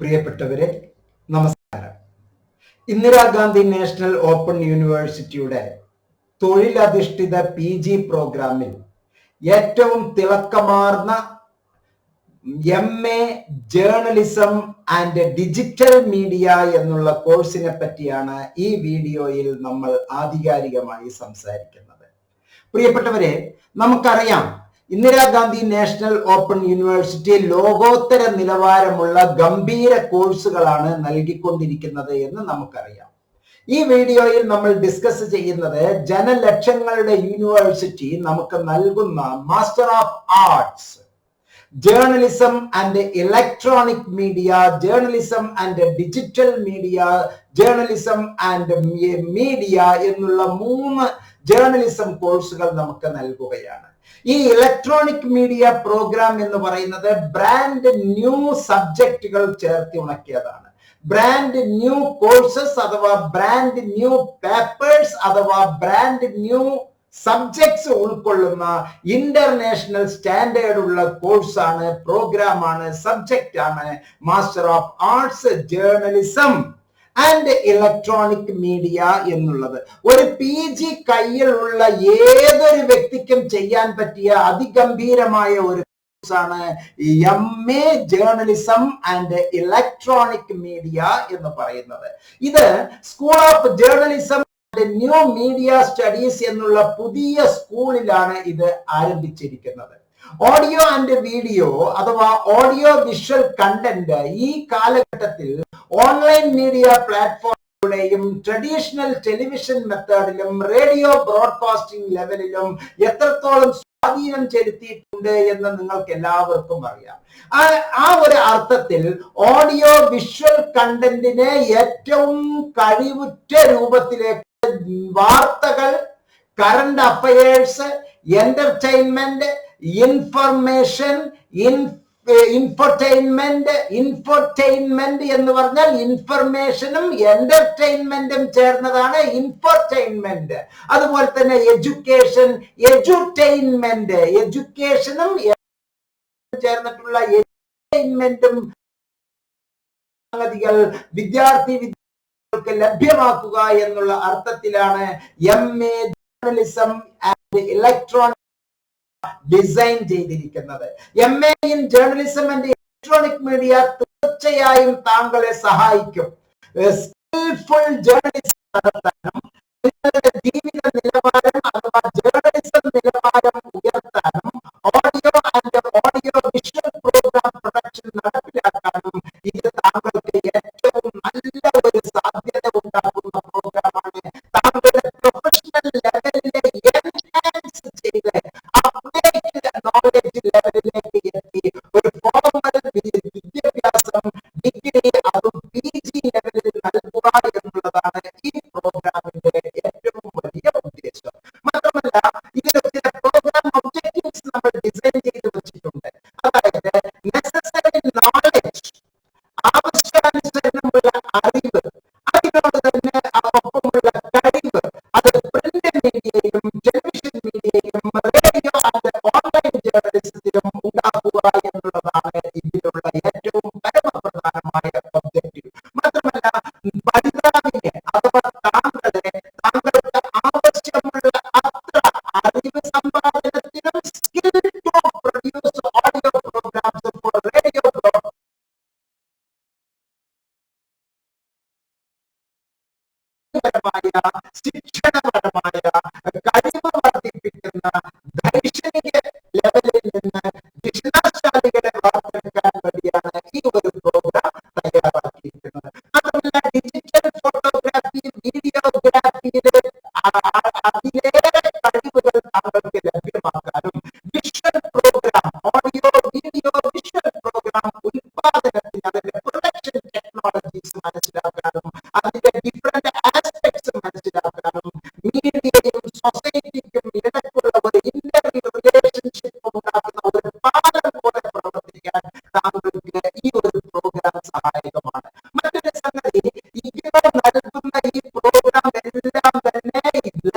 പ്രിയപ്പെട്ടവരെ നമസ്കാരം. Indira Gandhi national open യൂണിവേഴ്സിറ്റിയുടെ തൊഴിലധിഷ്ഠിത പി ജി പ്രോഗ്രാമിൽ ഏറ്റവും തിളക്കമാർന്ന M A journalism and digital media എന്നുള്ള കോഴ്സിനെ പറ്റിയാണ് ഈ വീഡിയോയിൽ നമ്മൾ ആധികാരികമായി സംസാരിക്കുന്നത്. പ്രിയപ്പെട്ടവരെ നമുക്കറിയാം ഇന്ദിരാഗാന്ധി നാഷണൽ ഓപ്പൺ യൂണിവേഴ്സിറ്റി ലോകോത്തര നിലവാരമുള്ള ഗംഭീര കോഴ്സുകളാണ് നൽകിക്കൊണ്ടിരിക്കുന്നത് എന്ന് നമുക്കറിയാം. ഈ വീഡിയോയിൽ നമ്മൾ ഡിസ്കസ് ചെയ്യുന്നത് ജനലക്ഷങ്ങളുടെ യൂണിവേഴ്സിറ്റി നമുക്ക് നൽകുന്ന master of arts journalism and electronic media journalism and digital media journalism and media എന്നുള്ള മൂന്ന് ജേർണലിസം കോഴ്സുകൾ നമുക്ക് നൽകുകയാണ്. ഈ ഇലക്ട്രോണിക് മീഡിയ പ്രോഗ്രാം എന്ന് പറയുന്നത് ബ്രാൻഡ് ന്യൂ സബ്ജക്റ്റുകൾ ചേർത്തി ഉണക്കിയതാണ്. ബ്രാൻഡ് ന്യൂ കോഴ്സസ് അഥവാ ബ്രാൻഡ് ന്യൂ പേപ്പേഴ്സ് അഥവാ ബ്രാൻഡ് ന്യൂ സബ്ജക്ട്സ് ഉൾക്കൊള്ളുന്ന ഇന്റർനാഷണൽ സ്റ്റാൻഡേർഡ് ഉള്ള കോഴ്സാണ് പ്രോഗ്രാമാണ് സബ്ജക്റ്റ് ആണ് master of arts journalism and electronic media എന്നുള്ളത്. ഒരു പി ജി കയ്യിലുള്ള ഏതൊരു വ്യക്തിക്കും ചെയ്യാൻ പറ്റിയ അതിഗംഭീരമായ ഒരു ആണ് M A journalism and electronic media എന്ന് പറയുന്നത്. ഇത് school of journalism new media studies എന്നുള്ള പുതിയ സ്കൂളിലാണ് ഇത് ആരംഭിച്ചിരിക്കുന്നത്. ഓഡിയോ ആൻഡ് വീഡിയോ അഥവാ ഓഡിയോ വിഷ്വൽ കണ്ടന്റ് ഈ കാലഘട്ടത്തിൽ ഓൺലൈൻ മീഡിയ പ്ലാറ്റ്ഫോമിലൂടെയും ട്രഡീഷണൽ ടെലിവിഷൻ മെത്തേഡിലും റേഡിയോ ബ്രോഡ്കാസ്റ്റിംഗ് ലെവലിലും എത്രത്തോളം സ്വാധീനം ചെലുത്തിയിട്ടുണ്ട് എന്ന് നിങ്ങൾക്ക് എല്ലാവർക്കും അറിയാം. ആ ഒരു അർത്ഥത്തിൽ ഓഡിയോ വിഷ്വൽ കണ്ടന്റിനെ ഏറ്റവും കഴിവുറ്റ രൂപത്തിലേക്ക് വാർത്തകൾ current affairs entertainment information in infotainment infotainment എന്ന് പറഞ്ഞാൽ ഇൻഫർമേഷനും എന്റർടൈൻമെന്റും ചേർന്നതാണ് ഇൻഫർടൈൻമെന്റ് അതുപോലെ തന്നെ എഡ്യൂക്കേഷൻ എഡ്യൂടൈൻമെന്റ് എഡ്യൂക്കേഷനും ചേർന്നിട്ടുള്ള സംഗതികൾ വിദ്യാർത്ഥി വിദ്യാർത്ഥികൾക്ക് ലഭ്യമാക്കുക എന്നുള്ള അർത്ഥത്തിലാണ് M A journalism and electronic design ചെയ്തിരിക്കുന്നത്. M A in journalism and electronic media തീർച്ചയായും താങ്കളെ സഹായിക്കും. സ്കിൽഫുൾ ജേർണലിസം നടത്താനും നിങ്ങളുടെ ജീവിത നിലവാരം അഥവാ ജേർണലിസം നിലവാരം ഉയർത്താനും മീഡിയയിലും റേഡിയോ ആൻഡ് ഓൺലൈൻ ജേർണലിസത്തിലും ഉണ്ടാക്കുക എന്നുള്ളതാണ് ഇതിലുള്ള ഏറ്റവും പരമപ്രധാനമായ ഒബ്ജക്റ്റീവ് മാത്രമല്ല പഠിതാവിനെ അഥവാ താങ്കളെ താങ്കൾക്ക് ആവശ്യമുള്ള അത്ര അറിവ് സമ്പാദനത്തിനും skill to produce audio programs for radio പരമായ ശിക്ഷണപരമായ കഴിവ് വർദ്ധിപ്പിക്കുന്ന ദൈക്ഷണിക ലെവലിൽ നിന്ന്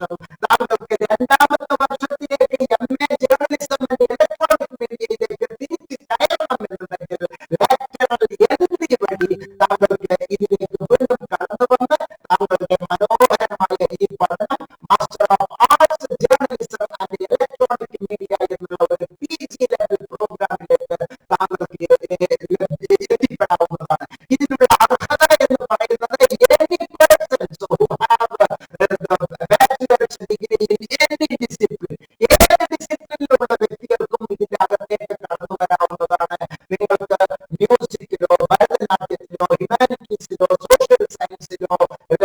So നിങ്ങൾക്ക് മ്യൂസിക്കിലോ ഭരതനാട്യത്തിലോ ഹ്യൂമാനിറ്റീസിലോ സോഷ്യൽ സയൻസിലോ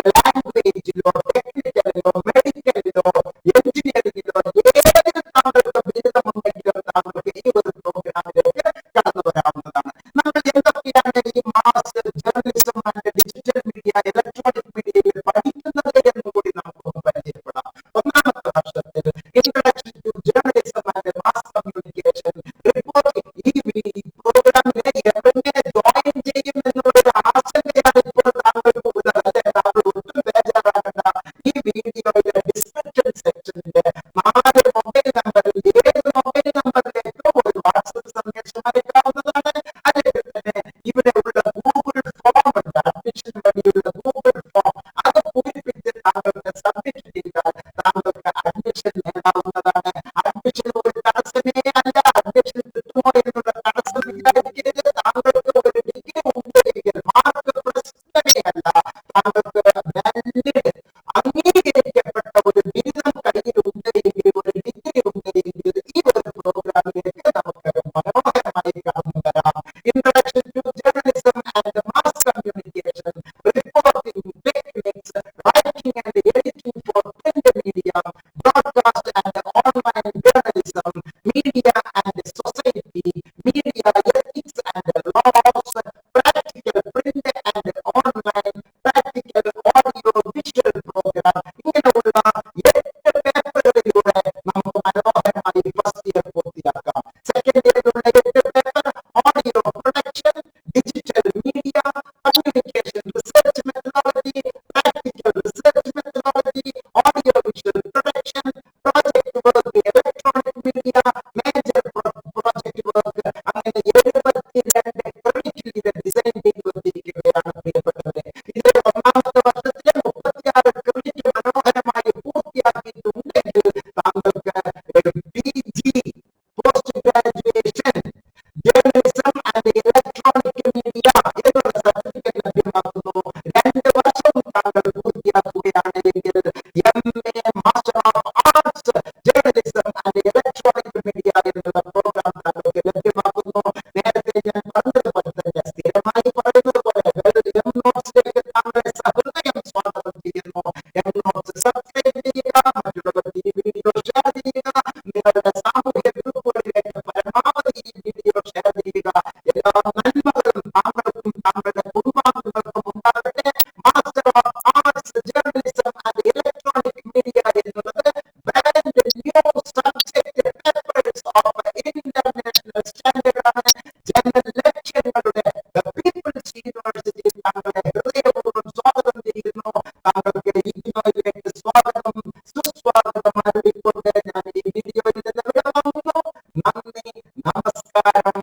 ലാംഗ്വേജിലോ ടെക്നിക്കലിലോ മെഡിക്കലിലോ എഞ്ചിനീയറിംഗിലോ ഏത് താങ്കൾക്ക് ബിരുദമുണ്ടെങ്കിലും താങ്കൾക്ക് ഈ ഒരു പ്രോഗ്രാമിലേക്ക് കടന്നു വരാവുന്നതാണ് നമ്മൾ എന്തൊക്കെയാണ് ഈ mass journalism and digital media electronic മീഡിയയിൽ പഠിക്കുന്നത് എന്ന് കൂടി നമുക്ക് പരിചയപ്പെടാം ഒന്നാമത്തെ വർഷത്തിൽ introduction to journalism and mass communication reporting E രീതിയിലുള്ള ഡിസ്ക്രിപ്ഷൻ സെക്ഷനിൽ നാല് മൊബൈൽ നമ്പറിൽ ഏത് മൊബൈൽ നമ്പറിലേക്കോ ഒരു വാട്സപ്പ് സന്ദേശം അയക്കാവുന്നതാണ് അല്ലെങ്കിൽ തന്നെ ഇവിടെ ഉള്ള ഗൂഗിൾ ഫോം ഉണ്ട് അഡ്മിഷൻ വഴിയുള്ള ഗൂഗിൾ ഫോം അത് പൂരിപ്പിച്ച് താങ്കൾക്ക് സബ്മിറ്റ് ചെയ്താൽ താങ്കൾക്ക് അഡ്മിഷൻ നേടാവുന്നതാണ് അഡ്മിഷൻ റേഡിയോ ഷെയർ ചെയ്യുക എല്ലാ നന്മകളും താങ്കൾക്കും താങ്കളുടെ കുടുംബാംഗങ്ങൾക്കും ഉണ്ടാകട്ടെ master of arts journalism and electronic media എന്നുള്ളത് band new subject papers of international സ്റ്റാൻഡേർഡാണ് general ലക്ഷ്യങ്ങളുടെ പീപ്പിൾസ് യൂണിവേഴ്സിറ്റി താങ്കളുടെ ഹൃദയപൂർവ്വം സ്വാഗതം ചെയ്യുന്നു താങ്കൾക്ക് ഇന്നോയിലേക്ക് സ്വാഗതം para